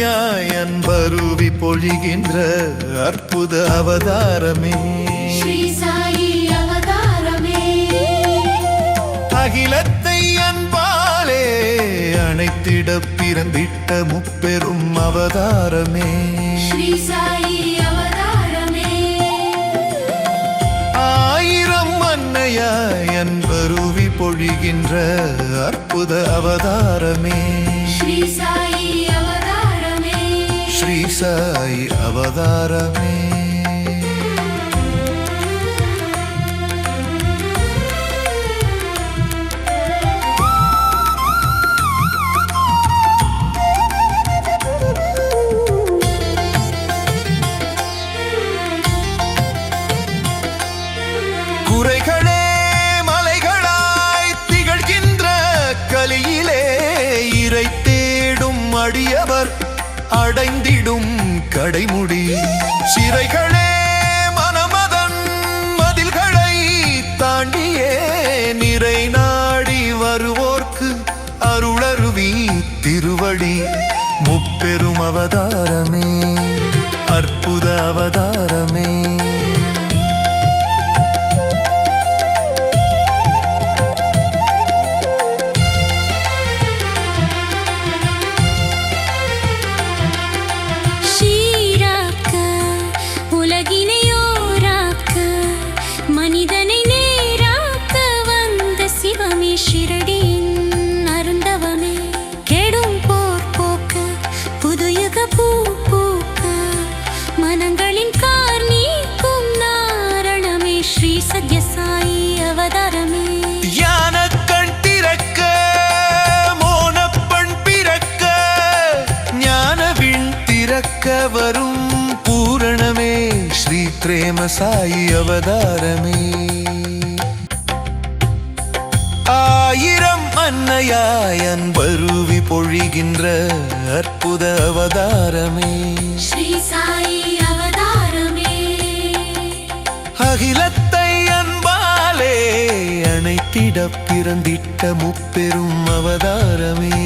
அன்னையாய் அன்பருவி பொழிகின்ற அற்புத அவதாரமே. அகிலத்தை அன்பாலே அணைத்திட பிறந்திட்ட முப்பெரும் அவதாரமே. ஆயிரம் அன்னையாய் அன்பருவி பொழிகின்ற அற்புத அவதாரமே. ஸ்ரீ சாயி ஸ்ரீ சாய் அவதாரமே. குறைகளே மலைகளாய் திகழ்கின்ற கலியிலே இறை தேடும் அடியவர் அடைந்திடும் கடைமுடி. சிறைகளே மனமதன் மதில்களை தாண்டியே நிறை நாடி வருவோர்க்கு அருளருவி திருவடி. முப்பெரும் அவதாரமே அற்புத அவதாரமே. திறக்க வரும் பூரணமே. ஸ்ரீ பிரேம சாயி அவதாரமே. ஆயிரம் அன்னையாய் அன்பருவி பொழிகின்ற அற்புத அவதாரமே. ஸ்ரீ சாயி அவதாரமே. அகிலத்தை அன்பாலே அணைத்திட பிறந்திட்ட முப்பெரும் அவதாரமே.